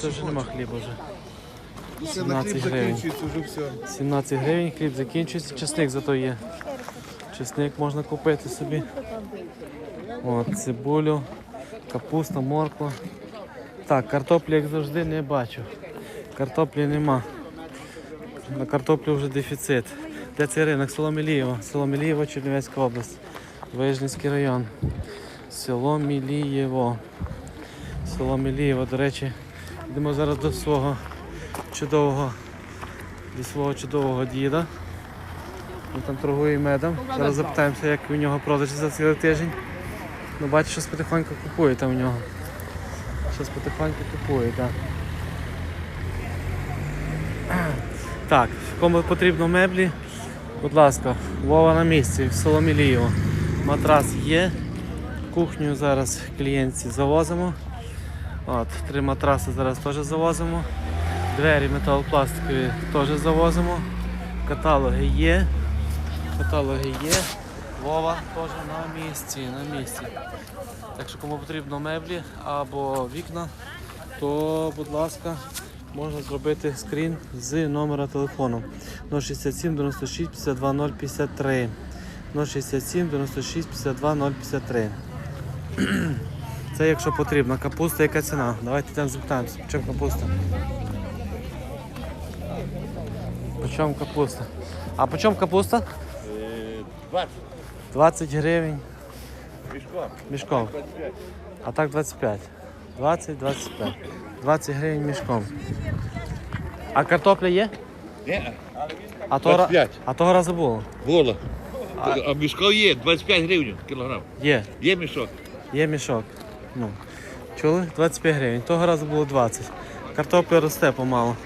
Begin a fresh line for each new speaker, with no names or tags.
Це вже нема хліба вже. 17 гривень.
вже все.
17 гривень, хліб закінчується, чесник зато є. Чесник можна купити собі. От, цибулю, капуста, морква. Так, картоплі, як завжди, не бачу. Картоплі нема. На картоплю вже дефіцит. Де цей ринок? Село Мілієво. Село Мілієво, Чернівецька область. Вижницький район. Село Мілієво. Село Мілієво, до речі, йдемо зараз до свого чудового до свого чудового діда. Він там торгує медом. Зараз запитаємося, як у нього продажі за цілий тиждень. Ну, бачу, щось потихоньку купує там у нього. Щось потихоньку купує, так. Так, кому потрібно меблі, будь ласка, Вова на місці, в село Мілієво. Матрас є. Кухню зараз клієнтці завозимо. От, три матраси зараз теж завозимо. Двері металопластикові теж завозимо. Каталоги є. Каталоги є. Вова теж на місці, на місці. Так що кому потрібно меблі або вікна, то будь ласка, можна зробити скрін з номера телефону 067 96 52 053. 067 96 52 053. Це якщо потрібно. Капуста яка ціна? Давайте йдемо запитаємося. В капуста? По капуста? А по чому капуста?
20
20 гривень
пішком.
мішком. А так 25. 20, 25. 20 гривень мішком. А картопля є?
Ні,
А того,
25.
а того разу було?
було. А мішков є, 25 гривень кілограм.
Є.
Є мішок.
Є мішок. Ну. Чули? 25 гривень. Того разу було 20. Картопля росте помалу.